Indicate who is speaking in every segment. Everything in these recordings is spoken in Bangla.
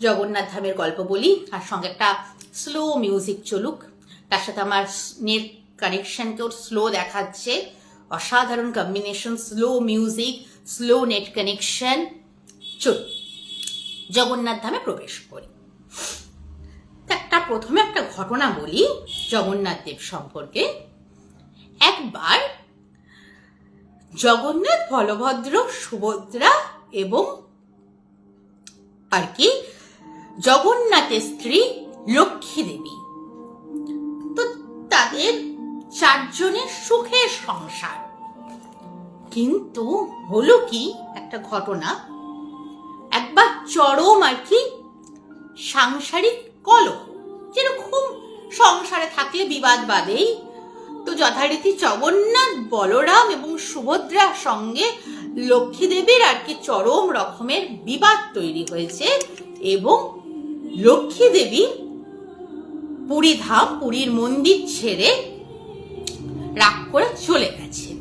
Speaker 1: জগন্নাথ ধামের গল্প বলি আর সঙ্গে একটা স্লো মিউজিক চলুক। তার সাথে আমার নেট কানেকশনকেও স্লো দেখাচ্ছে। অসাধারণ combination slow music slow net connection চল জগন্নাথ ধামে প্রবেশ করি। একটা প্রথমে একটা ঘটনা বলি জগন্নাথ দেব সম্পর্কে। একবার জগন্নাথ, বলভদ্র, সুভদ্রা এবং আর কি জগন্নাথের স্ত্রী লক্ষ্মী দেবী। তো তাদের চারজনের সুখের সংসার। কিন্তু হলো কি একটা ঘটনা? একবার চরম আর কি সাংসারিক কলহ, যেরকম সংসারে থাকলে বিবাদ বাদেই তো যথারীতি জগন্নাথ, বলরাম এবং সুভদ্রার সঙ্গে লক্ষ্মী দেবীর আর কি চরম রকমের বিবাদ তৈরি হয়েছে এবং লক্ষ্মী দেবী পুরী ধাম, পুরীর মন্দির ছেড়ে রাগ করে চলে গেছে।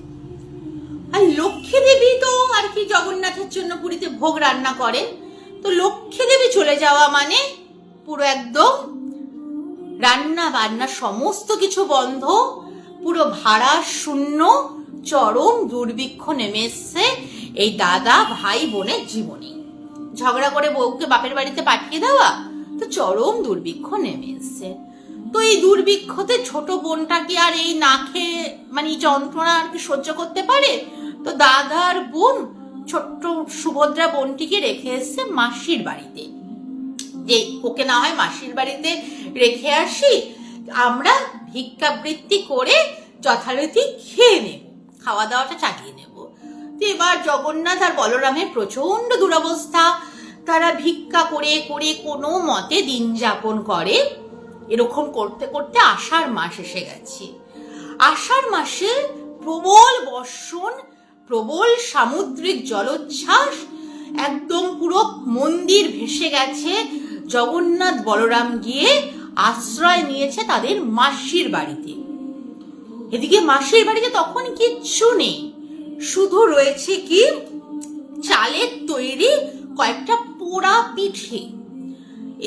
Speaker 1: আর লক্ষ্মী দেবী তো আর কি জগন্নাথের জন্য পুরীতে ভোগ রান্না করেন? তো লক্ষ্মী দেবী চলে যাওয়া মানে পুরো একদম রান্না বান্না সমস্ত কিছু বন্ধ, পুরো ভাড়া শূন্য, চরম দুর্ভিক্ষ নেমে এসছে এই দাদা ভাই বোনের জীবনে। ঝগড়া করে বউকে বাপের বাড়িতে পাঠিয়ে দেওয়া? তো চরম দুর্ভিক্ষ নেমে এসছে। তো এই দুর্ভিক্ষতে ছোট বোনটা কি আর এই না খেয়ে মানে যন্ত্রণা আর কি সহ্য করতে পারে? তো দাদার বোন ছোট্ট সুভদ্রা বোনটিকে রেখে এসছে মাসির বাড়িতে। যে ওকে না হয় মাসির বাড়িতে রেখে আসি, আমরা ভিক্ষাবৃত্তি করে যথারীতি খেয়ে নেব, খাওয়া দাওয়াটা চালিয়ে নেব। এবার জগন্নাথ আর বলরামের প্রচণ্ড দুরবস্থা তারা ভিক্ষা করে করে কোনো মতে দিন যাপন করে। এরকম করতে করতে আষাঢ় মাস এসে গেছে। আষাঢ় মাসে প্রবল বর্ষণ, প্রবল সামুদ্রিক জলোচ্ছ্বাস, একদম পুরো মন্দির ভেসে গেছে। জগন্নাথ বলরাম গিয়ে আশ্রয় নিয়েছে তাদের মাসির বাড়িতে। এদিকে মাসির বাড়িতে তখন কিচ্ছু নেই। শুধু রয়েছে কি? চালের তৈরি কয়েকটা পোড়া পিঠে।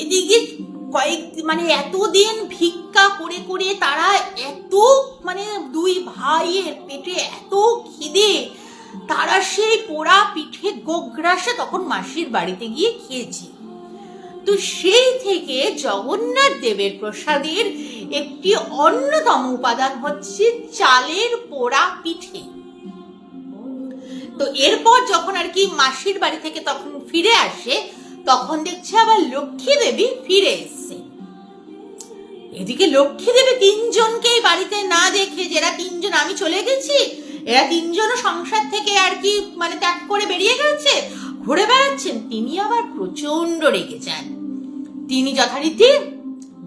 Speaker 1: এদিকে কয়েক মানে এতদিন ভিক্ষা করে করে তারা এত মানে দুই ভাইয়ের পেটে এত খিদে, তারা সেই পোড়া পিঠে গোগ্রাসে তখন মাসির বাড়িতে গিয়ে খেয়েছে। তো সেই থেকে জগন্নাথ দেবের প্রসাদের একটি অন্যতম উপাদান হচ্ছে চালের পোড়া পিঠে। তো এরপর যখন আর কি মাসির বাড়ি থেকে তখন ফিরে আসে, তখন দেখছে আবার লক্ষ্মী দেবী ফিরে এসছে। এদিকে লক্ষ্মী দেবী তিনজনকেই বাড়িতে না দেখে যারা তিনজন, আমি চলে গেছি, এরা তিনজনও সংসার থেকে আর কি মানে ত্যাগ করে বেরিয়ে গেছে, ঘুরে বেড়াচ্ছেন। তিনি আবার প্রচণ্ড রেগে যান। তিনি যথারীতি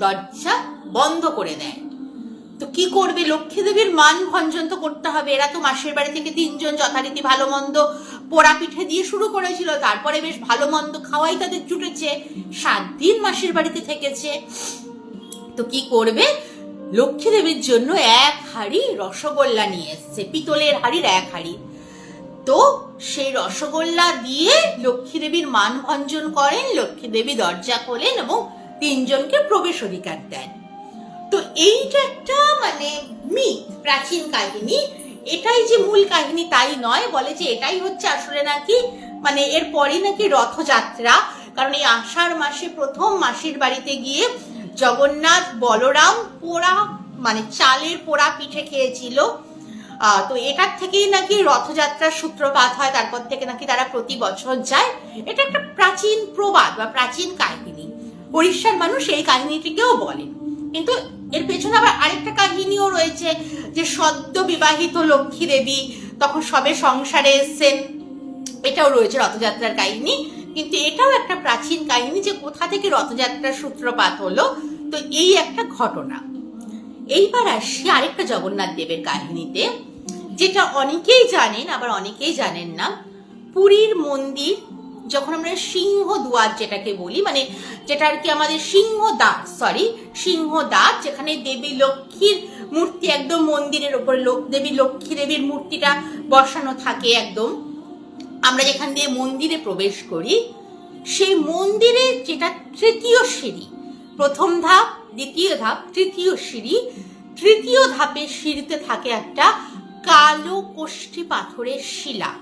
Speaker 1: দরজা বন্ধ করে দেন। তো কি করবে? লক্ষ্মী দেবীর মান ভঞ্জন তো করতে হবে। এরা তো মাসের বাড়ি থেকে তিনজন যথারীতি ভালো মন্দ পোড়া পিঠে দিয়ে শুরু করেছিল। তারপরে বেশ ভালো মন্দ খাওয়াই তাদের জুটেছে। সাত দিন মাসির বাড়িতে থেকেছে। তো কি করবে? লক্ষ্মী দেবীর জন্য এক হাড়ি রসগোল্লা নিয়ে এসছে। পিতলের হাড়ির এক হাড়ি। তো সেই রসগোল্লা দিয়ে লক্ষ্মী দেবীর মান ভঞ্জন করেন। লক্ষ্মী দেবী দরজা খোলেন এবং তিনজনকে প্রবেশ অধিকার দেন। তো এইটা একটা মানে মিথ প্রাচীন কাহিনী। এটাই যে মূল কাহিনী তাই নয়, বলে যে এটাই হচ্ছে আসলে নাকি মানে এরপরই নাকি রথযাত্রা। কারণ এই আষাঢ় মাসে, প্রথম মাসির বাড়িতে গিয়ে জগন্নাথ বলরাম পোড়া মানে চালের পোড়া পিঠে খেয়েছিল। তো এটার থেকেই নাকি রথযাত্রার সূত্রপাত হয়, তারপর থেকে নাকি তারা প্রতি বছর যায়। এটা একটা প্রাচীন প্রবাদ বা প্রাচীন কাহিনী। উড়িষ্যার মানুষ এই কাহিনীটিকেও বলেন কিন্তু এর পেছনে আবার আরেকটা কাহিনীও রয়েছে যে সদ্য বিবাহিত লক্ষ্মী দেবী তখন সবে সংসারে এসছেন। এটাও রয়েছে রথযাত্রার কাহিনী। কিন্তু এটাও একটা প্রাচীন কাহিনী যে কোথা থেকে রথযাত্রার সূত্রপাত হলো। তো এই একটা ঘটনা। এইবার আসি আরেকটা জগন্নাথ দেবের কাহিনীতে, যেটা অনেকেই জানেন, আবার অনেকেই জানেন না। পুরীর মন্দির যখন আমরা সিংহ দুয়ার যেটাকে বলি মানে যেটা আর কি আমাদের সিংহ দ্বার সরি সিংহ দ্বার যেখানে দেবী লক্ষ্মীর মূর্তি একদম মন্দিরের ওপরে দেবী লক্ষ্মী দেবীর মূর্তিটা বসানো থাকে একদম। আমরা যেখান দিয়ে মন্দিরে প্রবেশ করি, সেই মন্দিরে যেটা তৃতীয় সিঁড়ি, প্রথম ধাপ, দ্বিতীয় ধাপ, তৃতীয় সিঁড়ি, তৃতীয় ধাপের সিঁড়িতে থাকে একটা কালো কোষ্ঠী পাথরের শিলা।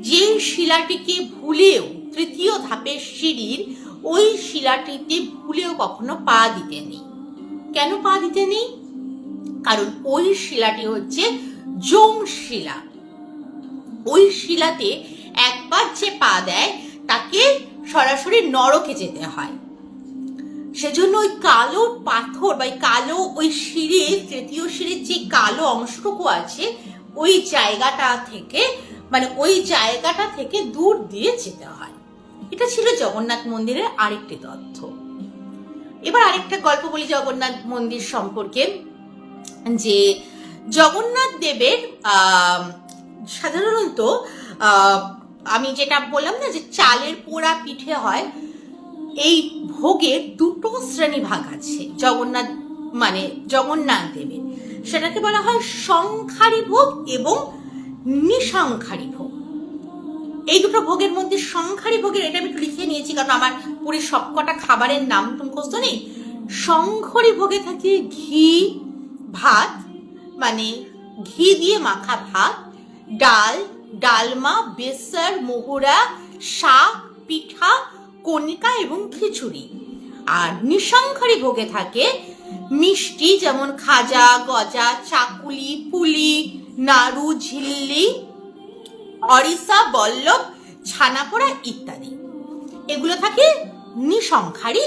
Speaker 1: যে শিলাটিকে ভুলেও তৃতীয় ধাপের সিঁড়ির ওই শিলাটিতে ভুলেও কখনো পা দিতে নেই কেন পা দিতে নেই কারণ ওই শিলাটি হচ্ছে জম শিলা। ওই শিলাতে একবার যে পা দেয়, তাকে সরাসরি নরকে যেতে হয়। সেজন্য ওই কালো পাথর বা কালো ওই সিঁড়ির, তৃতীয় সিঁড়ির যে কালো অংশটুকু আছে, ওই জায়গাটা থেকে মানে ওই জায়গাটা থেকে দূর দিয়ে যেতে হয়। এটা ছিল জগন্নাথ মন্দিরের আরেকটি তথ্য। এবার আরেকটা গল্প বলি জগন্নাথ মন্দির সম্পর্কে, যে জগন্নাথ দেবের সাধারণত আমি যেটা বললাম না যে চালের পোড়া পিঠে হয়, এই ভোগের দুটো শ্রেণি ভাগ আছে, জগন্নাথ মানে জগন্নাথ দেবের। সেটাকে বলা হয় সংখ্যারি ভোগ এবং নিঃসংখ্যারি ভোগ। এই দুটো ভোগের মধ্যে সংখ্যারি ভোগের এটা আমি একটু লিখে নিয়েছি, কারণ আমার পুরীর সবকটা খাবারের নাম মুখস্থ নেই সংখ্যারি ভোগে থাকে ঘি, ভাত মানে ঘি দিয়ে মাখা ভাত, ডাল, ডালমা, বেসর, মোহরা, শাক, পিঠা, কণিকা এবং খিচুড়ি। আর নিঃসংখ্যারি ভোগে থাকে মিষ্টি, যেমন খাজা, গজা, চাকুলি, পুলি নাড়ু, ঝিল্লি অরিসা বল্লভ, ছানাপোড়া ইত্যাদি। এগুলো থাকে নিঃসংখ্যারি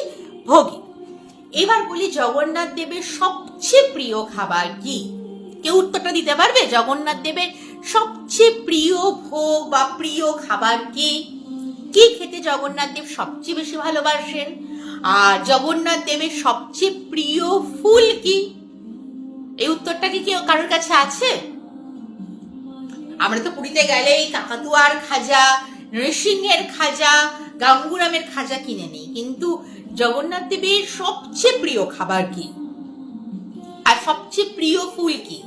Speaker 1: ভোগী। এবার বলি জগন্নাথ দেবের সবচেয়ে প্রিয় খাবার কি? কেউ উত্তরটা দিতে পারবে? জগন্নাথ দেবের সবচেয়ে প্রিয় ভোগ বা প্রিয় খাবার কি? কি খেতে জগন্নাথ দেব সবচেয়ে বেশি ভালোবাসেন? আর জগন্নাথ দেবের সবচেয়ে প্রিয় ফুল কি? এই উত্তরটা কি কেউ কারোর কাছে আছে? আমরা তো পুরীতে গেলেই কাকাতুয়ার খাজা, নৃসিংহের খাজা, গাঙ্গুরামের খাজা কিনে নিই। কিন্তু জগন্নাথ দেবের সবচেয়ে প্রিয় খাবার কি? আর সবচেয়ে প্রিয় ফুল কি?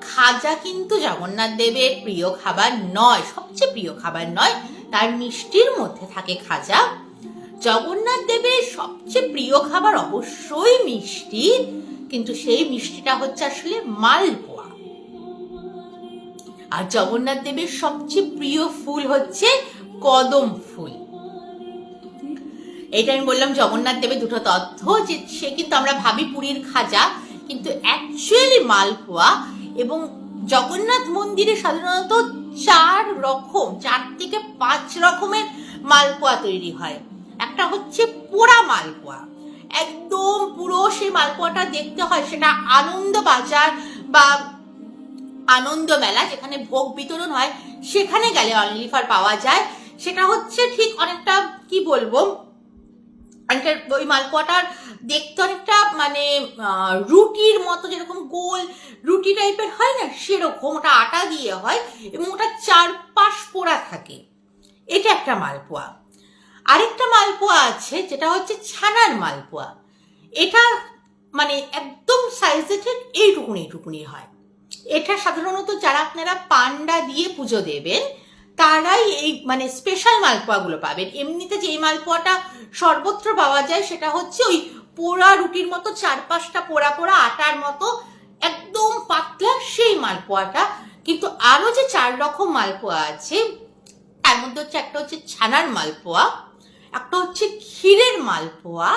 Speaker 1: খাজা কিন্তু জগন্নাথ দেবের প্রিয় খাবার নয়, সবচেয়ে প্রিয় খাবার নয়। তার মিষ্টির মধ্যে থাকে খাজা। জগন্নাথ দেবের সবচেয়ে প্রিয় খাবার অবশ্যই মিষ্টি। কিন্তু সেই মিষ্টিটা হচ্ছে আসলে মালপোয়া আর জগন্নাথ দেবের সবচেয়ে প্রিয় ফুল হচ্ছে কদম ফুল। এটা আমি বললাম, জগন্নাথ দেবের দুটো তথ্য যে সে কিন্তু আমরা ভাবি পুরীর খাজা, কিন্তু অ্যাকচুয়ালি মালপোয়া এবং জগন্নাথ মন্দিরে সাধারণত চার রকম, চার থেকে পাঁচ রকমের মালপোয়া তৈরি হয়। একটা হচ্ছে পোড়া মালপোয়া। একদম পুরো সেই মালপোয়াটা দেখতে হয়, সেটা আনন্দ বাজার বা আনন্দ মেলা যেখানে ভোগ বিতরণ হয়, সেখানে গেলে অনলিফার পাওয়া যায়। সেটা হচ্ছে ঠিক অনেকটা, কি বলব অনেকটা ওই মালপোয়াটার দেখতে অনেকটা মানে রুটির মতো যেরকম গোল, রুটি টাইপের হয় না, সেরকম ওটা আটা দিয়ে হয় এবং ওটা চারপাশ পোড়া থাকে। এটা একটা মালপোয়া। আরেকটা মালপোয়া আছে, যেটা হচ্ছে ছানার মালপোয়া। এটা মানে একদম সাইজে ঠিক এইটুকুনি এইটুকুনি হয়। এটা সাধারণত যারা আপনারা পান্ডা দিয়ে পুজো দেবেন, তারাই এই মানে স্পেশাল মালপোয়াগুলো পাবেন। এমনিতে যে মালপোয়াটা সর্বত্র পাওয়া যায় সেটা হচ্ছে ওই পোড়া রুটির মতো চারপাশটা পোড়া পোড়া আটার মতো একদম পাতলা সেই মালপোয়াটা। কিন্তু আরও যে চার রকম মালপোয়া আছে, তার মধ্যে হচ্ছে একটা হচ্ছে ছানার মালপোয়া, একটা হচ্ছে ক্ষীরের মালপোয়া,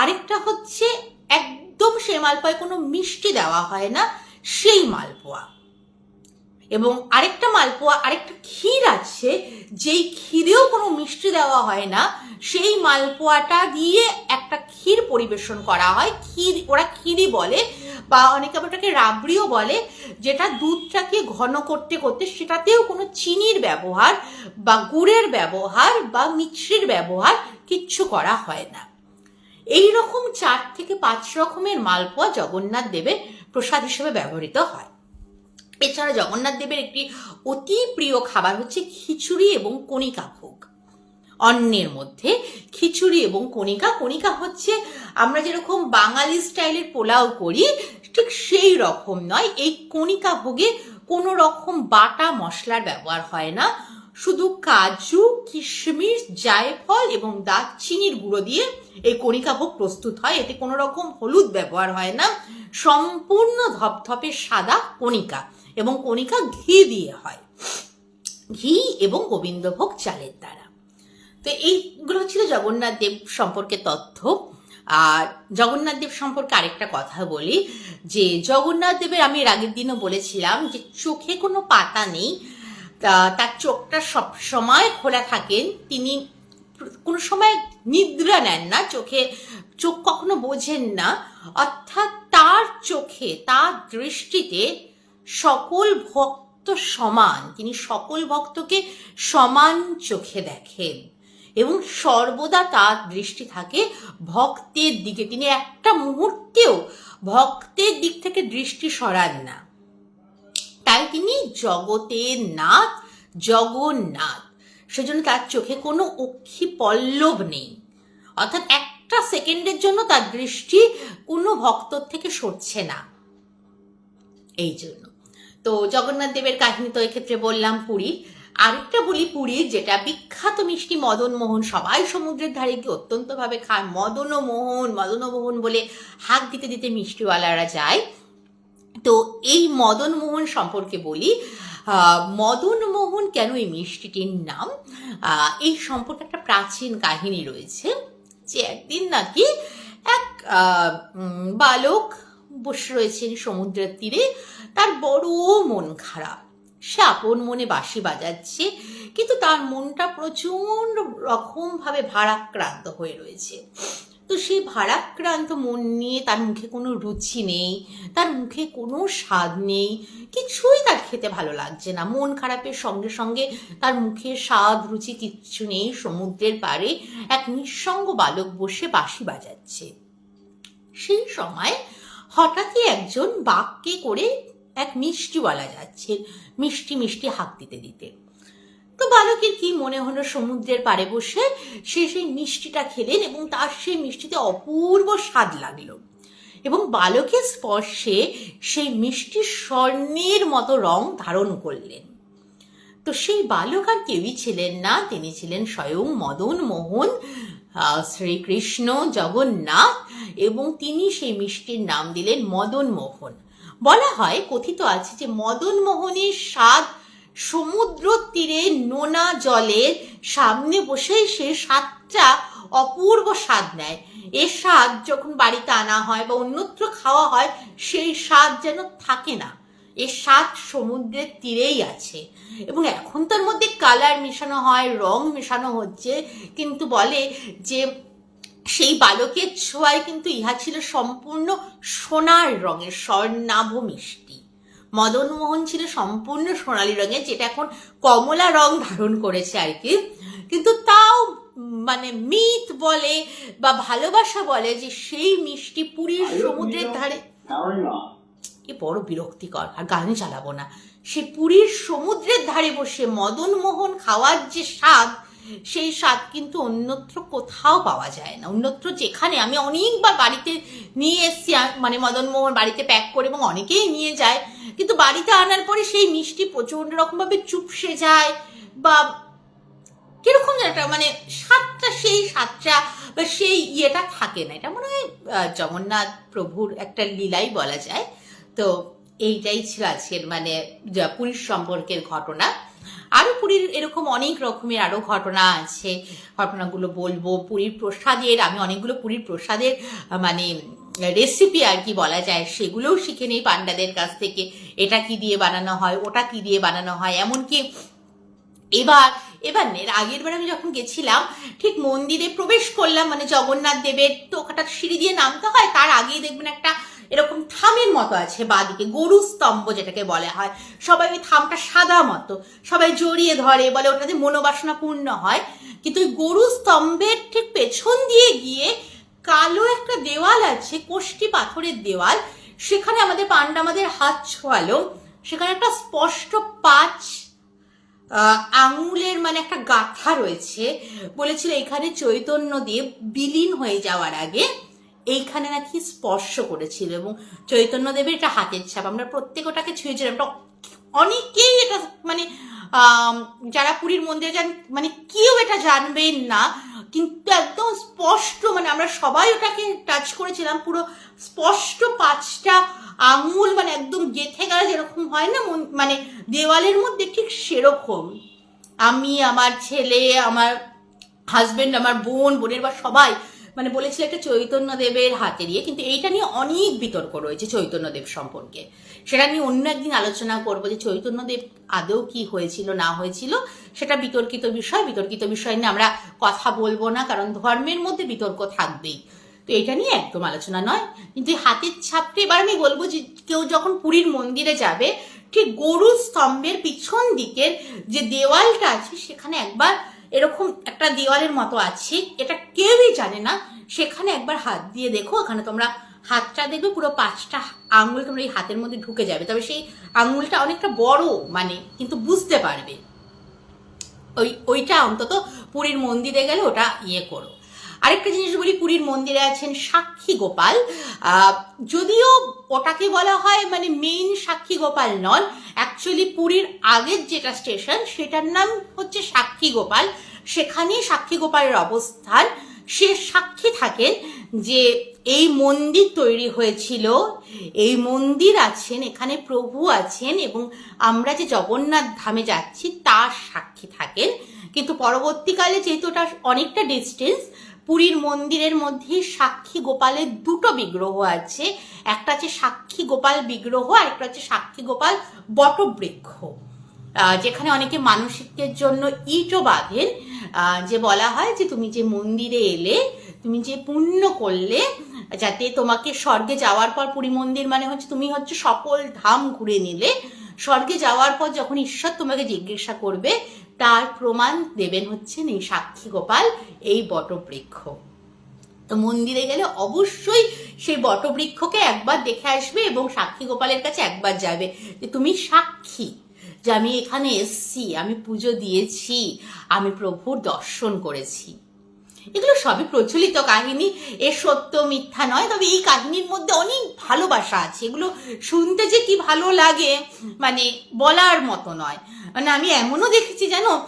Speaker 1: আরেকটা হচ্ছে একদম সেই মালপোয়ায় কোনো মিষ্টি দেওয়া হয় না। সেই মালপোয়া। এবং আরেকটা মালপোয়া, আরেকটা ক্ষীর আছে, যেই ক্ষীরেও কোনো মিষ্টি দেওয়া হয় না, সেই মালপোয়াটা দিয়ে একটা ক্ষীর পরিবেশন করা হয়। ক্ষীর, ওরা ক্ষীরই বলে, বা অনেকে ওটাকে রাবড়িও বলে, যেটা দুধটাকে ঘন করতে করতে সেটাতেও কোনো চিনির ব্যবহার, বা গুড়ের ব্যবহার, বা মিশ্রির ব্যবহার কিচ্ছু করা হয় না। এই রকম চার থেকে পাঁচ রকমের মালপোয়া জগন্নাথ দেবের প্রসাদ হিসেবে ব্যবহৃত হয়। এছাড়া জগন্নাথ দেবের একটি অতি প্রিয় খাবার হচ্ছে খিচুড়ি এবং কণিকা ভোগ। অন্নের মধ্যে খিচুড়ি এবং কণিকা কণিকা হচ্ছে আমরা যেরকম বাঙালি স্টাইলের পোলাও করি, ঠিক সেই রকম নয়। এই কণিকা ভোগে কোনো রকম বাটা মশলার ব্যবহার হয় না। শুধু কাজু, কিশমিশ, জায়ফল এবং দারচিনির গুঁড়ো দিয়ে এই কণিকা ভোগ প্রস্তুত হয়। এতে কোনো রকম হলুদ ব্যবহার হয় না। সম্পূর্ণ ধপধপে সাদা কণিকা এবং কণিকা ঘি দিয়ে হয়। ঘি এবং গোবিন্দভোগ চালের দ্বারা। তো এইগুলো ছিল জগন্নাথ দেব সম্পর্কে তথ্য। আর জগন্নাথ দেব সম্পর্কে আরেকটা কথা বলি, যে জগন্নাথ দেবের আমি এর আগের দিনও বলেছিলাম যে চোখে কোনো পাতা নেই তার চোখটা সব সময় খোলা থাকেন তিনি কোনো সময় নিদ্রা নেন না, চোখে, চোখ কখনো বোঝেন না। অর্থাৎ তার চোখে, তার দৃষ্টিতে সকল ভক্ত সমান। তিনি সকল ভক্তকে সমান চোখে দেখেন এবং সর্বদা তার দৃষ্টি থাকে ভক্তের দিকে। তিনি একটা মুহূর্তেও ভক্তের দিক থেকে দৃষ্টি সরান না। তাই তিনি জগতের নাথ জগন্নাথ। সেজন্য তার চোখে কোনো অক্ষি পল্লব নেই। অর্থাৎ একটা সেকেন্ডের জন্য তার দৃষ্টি কোনো ভক্তর থেকে সরছে না। এই জন্য। তো জগন্নাথ দেবের কাহিনী তো এক্ষেত্রে বললাম পুরীর আরেকটা বলি পুরীর যেটা বিখ্যাত মিষ্টি মদন মোহন সবাই সমুদ্রের ধারে গিয়ে অত্যন্তভাবে খায়। মদন মোহন মদন মোহন বলে হাত দিতে দিতে মিষ্টিওয়ালারা যায়। তো এই মদন মোহন সম্পর্কে বলি আহ, মদন মোহন কেন এই মিষ্টিটির নাম? এই সম্পর্কে একটা প্রাচীন কাহিনী রয়েছে যে একদিন নাকি এক বালক বসে রয়েছেন সমুদ্রের তীরে তার বড় মন খারাপ। সে আপন মনে বাঁশি বাজাচ্ছে কিন্তু তার মনটা প্রচণ্ড রকমভাবে ভারাক্রান্ত হয়ে রয়েছে। তো সেই ভারাক্রান্ত মন নিয়ে তার মুখে কোনো রুচি নেই, তার মুখে কোনো স্বাদ নেই, কিছুই তার খেতে ভালো লাগছে না। মন খারাপের সঙ্গে সঙ্গে তার মুখে স্বাদ, রুচি কিচ্ছু নেই, সমুদ্রের পাড়ে এক নিঃসঙ্গ বালক বসে বাঁশি বাজাচ্ছে। সেই সময় হঠাৎই একজন বাক্যে করে এক মিষ্টিওয়ালা যাচ্ছে, মিষ্টি মিষ্টি হাঁক দিতে দিতে। তো বালকের কি মনে হলো সমুদ্রের পাড়ে বসে? সে সেই মিষ্টিটা খেলেন এবং তার সেই মিষ্টিতে অপূর্ব স্বাদ লাগল। এবং বালকের স্পর্শে সেই মিষ্টি স্বর্ণের মতো রং ধারণ করলেন। তো সেই বালক আর কেউই ছিলেন না, তিনি ছিলেন স্বয়ং মদন মোহন শ্রীকৃষ্ণ জগন্নাথ এবং তিনি সেই মিষ্টির নাম দিলেন মদন মোহন। বলা হয়, কথিত আছে যে মদন মোহনের স্বাদ সমুদ্র তীরে নোনা জলের সামনে বসেই সে স্বাদটা অপূর্ব স্বাদ নেয়। এর স্বাদ যখন বাড়িতে আনা হয় বা অন্যত্র খাওয়া হয়, সেই স্বাদ যেন থাকে না। এর স্বাদ সমুদ্রের তীরেই আছে। এবং এখন তার মধ্যে কালার মেশানো হয়, রং মেশানো হচ্ছে। কিন্তু বলে যে সেই বালকের ছোঁয়ায় কিন্তু ইহা ছিল সম্পূর্ণ সোনার রঙের স্বর্ণাভ মিষ্টি মদন মোহন ছিল সম্পূর্ণ সোনালী রঙের যেটা এখন কমলা রং ধারণ করেছে আর কি। কিন্তু তাও মানে মিথ বলে বা ভালোবাসা বলে যে সেই মিষ্টি পুরীর সমুদ্রের ধারে এ বড় বিরক্তিকর আর গান চালাবো না। সে পুরীর সমুদ্রের ধারে বসে মদন মোহন খাওয়ার যে স্বাদ সেই স্বাদ কিন্তু অন্যত্র কোথাও পাওয়া যায় না। অন্যত্র যেখানে আমি অনেকবার বাড়িতে নিয়ে এসছি মানে মদন মোহন বাড়িতে প্যাক করে এবং অনেকেই নিয়ে যায়। কিন্তু বাড়িতে আনার পরে সেই মিষ্টি প্রচণ্ড রকমভাবে চুপসে যায় বা কীরকম একটা মানে স্বাদটা, সেই স্বাদটা বা সেই ইয়েটা থাকে না। এটা মনে হয় জগন্নাথ প্রভুর একটা লীলাই বলা যায়। তো এইটাই ছিল আজকের মানে পুরীর সম্পর্কের ঘটনা। আরও পুরীর এরকম অনেক রকমের আরও ঘটনা আছে। ঘটনাগুলো বলব। পুরীর প্রসাদের, আমি অনেকগুলো পুরীর প্রসাদের মানে রেসিপি আর কি বলা যায়, সেগুলোও শিখে নেই পান্ডাদের কাছ থেকে। এটা কি দিয়ে বানানো হয়, ওটা কি দিয়ে বানানো হয়, এমনকি এবার এবার এর আগের বার আমি যখন গেছিলাম, ঠিক মন্দিরে প্রবেশ করলাম মানে জগন্নাথ দেবের তো ওখানটা সিঁড়ি দিয়ে নামতে হয়, তার আগেই দেখবেন একটা এরকম থামের মতো আছে বাদিকে, গরু স্তম্ভ যেটাকে বলা হয়। সবাই ওই থামটা সাদা মতো, সবাই জড়িয়ে ধরে বলে ওটাতে মনোবাসনা পূর্ণ হয়। কিন্তু ওই গরু স্তম্ভের ঠিক পেছন দিয়ে গিয়ে কালো একটা দেওয়াল আছে কোষ্টি পাথরের দেওয়াল। সেখানে আমাদের পান্ডা আমাদের হাত ছোঁয়ালো। সেখানে একটা স্পষ্ট পাঁচ আঙুলের মানে একটা গাথা রয়েছে। বলেছিল এখানে চৈতন্য দিয়ে বিলীন হয়ে যাওয়ার আগে এইখানে নাকি স্পর্শ করেছিল এবং চৈতন্য দেবের এটা হাতের ছাপ। আমরা প্রত্যেক ওটাকে ছুঁয়েছিলাম অনেকেই এটা মানে যারা পুরীর মন্দিরে যান মানে কেউ এটা জানবেন না। কিন্তু একদম স্পষ্ট মানে আমরা সবাই ওটাকে টাচ করেছিলাম। পুরো স্পষ্ট পাঁচটা আঙুল মানে একদম গেথে গেলে যেরকম হয় না মন- মানে দেওয়ালের মধ্যে ঠিক সেরকম। আমি, আমার ছেলে, আমার হাজবেন্ড আমার বোন, বোনের বা সবাই মানে বলেছিল একটা চৈতন্য দেবের হাতে দিয়ে, কিন্তু এইটা নিয়ে অনেক বিতর্ক রয়েছে চৈতন্য দেব সম্পর্কে। সেটা নিয়ে অন্য একদিন আলোচনা করব যে চৈতন্য দেব আদৌ কি হয়েছিল, না হয়েছিল, সেটা বিতর্কিত বিষয়। বিতর্কিত বিষয় নিয়ে আমরা কথা বলব না, কারণ ধর্মের মধ্যে বিতর্ক থাকবেই। তো এটা নিয়ে একদম আলোচনা নয়। কিন্তু হাতের ছাপটা এবার আমি বলব যে কেউ যখন পুরীর মন্দিরে যাবে, ঠিক গরু স্তম্ভের পিছন দিকের যে দেওয়ালটা আছে, সেখানে একবার এরকম একটা দেওয়ালের মতো আছে, এটা কেউই জানে না। সেখানে একবার হাত দিয়ে দেখো, ওখানে তোমরা হাতটা দেখবে, পুরো পাঁচটা আঙুল তোমরা এই হাতের মধ্যে ঢুকে যাবে। তবে সেই আঙুলটা অনেকটা বড় মানে কিন্তু বুঝতে পারবে। ওই, ওইটা অন্তত পুরীর মন্দিরে গেলে ওটা ইয়ে করো। আরেকটা জিনিস বলি, পুরীর মন্দিরে আছেন সাক্ষী গোপাল। যদিও ওটাকে বলা হয় মানে মেইন সাক্ষী গোপাল নন অ্যাকচুয়ালি পুরীর আগের যেটা স্টেশন সেটার নাম হচ্ছে সাক্ষী গোপাল। সেখানেই সাক্ষী গোপালের অবস্থান। সে সাক্ষী থাকেন যে এই মন্দির তৈরি হয়েছিল, এই মন্দির আছেন, এখানে প্রভু আছেন এবং আমরা যে জগন্নাথ ধামে যাচ্ছি, তার সাক্ষী থাকেন। কিন্তু পরবর্তীকালে যেহেতু ওটা অনেকটা ডিস্টেন্স পুরীর মন্দিরের মধ্যে সাক্ষী গোপালের দুটো বিগ্রহ আছে। একটা আছে সাক্ষী গোপাল বিগ্রহ, আর একটা হচ্ছে সাক্ষী গোপাল বটবৃক্ষ। যেখানে অনেকে মানসিকের জন্য ইটও বাঁধেন। যে বলা হয় যে তুমি যে মন্দিরে এলে, তুমি যে পুণ্য করলে, যাতে তোমাকে স্বর্গে যাওয়ার পর পুরী মন্দির মানে হচ্ছে তুমি হচ্ছে সকল ধাম ঘুরে নিলে। স্বর্গে যাওয়ার পর যখন ঈশ্বর তোমাকে জিজ্ঞাসা করবে, তার প্রমাণ দেবেন হচ্ছেন এই সাক্ষী গোপাল, এই বটবৃক্ষ। তো মন্দিরে গেলে অবশ্যই সেই বটবৃক্ষকে একবার দেখে আসবে এবং সাক্ষী গোপালের কাছে একবার যাবে যে তুমি সাক্ষী, যে আমি এখানে এসছি, আমি পুজো দিয়েছি, আমি প্রভুর দর্শন করেছি। এগুলো সবই প্রচলিত কাহিনী। এ সত্য, মিথ্যা নয়, তবে এই কাহিনীর মধ্যে অনেক ভালোবাসা আছে। এগুলো শুনতে যে কি ভালো লাগে মানে বলার মতো নয়। মানে আমি এমনও দেখেছি, জানো?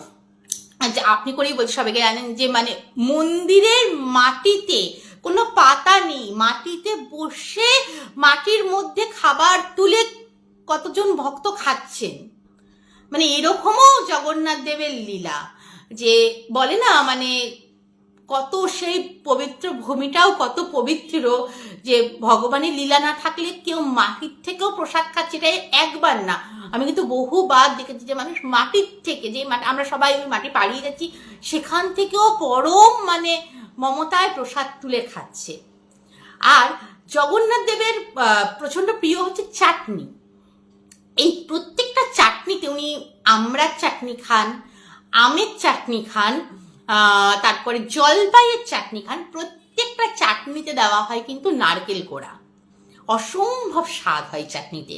Speaker 1: যে আপনি করেই বলছি সবাইকে জানেন যে মানে মন্দিরের মাটিতে কোনো পাতা নেই। মাটিতে বসে মাটির মধ্যে খাবার তুলে কতজন ভক্ত খাচ্ছেন? মানে এরকমও জগন্নাথ দেবের লীলা। যে বলে না মানে কত সেই পবিত্র ভূমিটাও কত পবিত্র যে ভগবানের লীলা না থাকলে কেউ মাটির থেকেও প্রসাদ খাচ্ছে এটা একবার না। আমি কিন্তু বহুবার দেখেছি যে মানুষ মাটির থেকে যে আমরা সবাই ওই মাটি পাড়িয়ে যাচ্ছি, সেখান থেকেও পরম মানে মমতায় প্রসাদ তুলে খাচ্ছে। আর জগন্নাথ দেবের প্রচণ্ড প্রিয় হচ্ছে চাটনি। এই প্রত্যেকটা চাটনিতে উনি আমড়ার চাটনি খান, আমের চাটনি খান তারপরে জলপাইয়ের চাটনি খান। প্রত্যেকটা চাটনিতে দেওয়া হয় কিন্তু নারকেল কোড়া। অসম্ভব স্বাদ হয় চাটনিতে।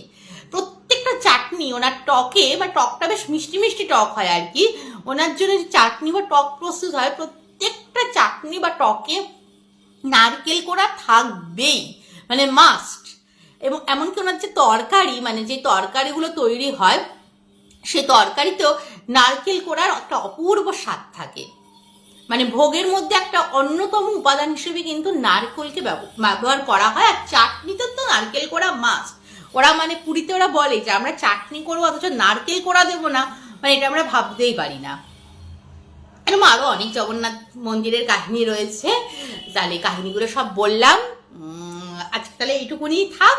Speaker 1: প্রত্যেকটা চাটনি, ওনার টকে বা টকটা বেশ মিষ্টি মিষ্টি টক হয় আর কি। ওনার জন্য যে চাটনি বা টক প্রস্তুত হয়, প্রত্যেকটা চাটনি বা টকে নারকেল কোড়া থাকবেই মানে মাস্ট এবং এমনকি ওনার যে তরকারি মানে যে তরকারিগুলো তৈরি হয়, সে তরকারিতেও নারকেল কোড়ার একটা অপূর্ব স্বাদ থাকে। মানে ভোগের মধ্যে একটা অন্যতম উপাদান হিসেবে কিন্তু নারকেলকে ব্যবহার করা হয়, আর চাটনিতে তো নারকেল কোড়া মাস্ট ওরা মানে পুরীতে ওরা বলে যে, আমরা চাটনি করব, অথচ নারকেল কোড়া দেবো না। মানে এটা আমরা ভাবতেই পারি না। এরকম আরও অনেক জগন্নাথ মন্দিরের কাহিনী রয়েছে। তাহলে কাহিনীগুলো সব বললাম। আজকে তাহলে এইটুকুনি থাক।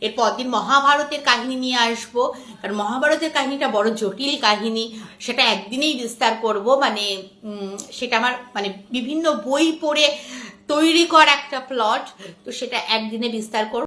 Speaker 1: এরপর দিন মহাভারতের কাহিনী নিয়ে আসব। কারণ মহাভারতের কাহিনীটা বড় জটিল কাহিনী। সেটা একদিনেই বিস্তার করব। মানে সেটা আমার মানে বিভিন্ন বই পড়ে তৈরি করা একটা প্লট তো সেটা একদিনে বিস্তার করব।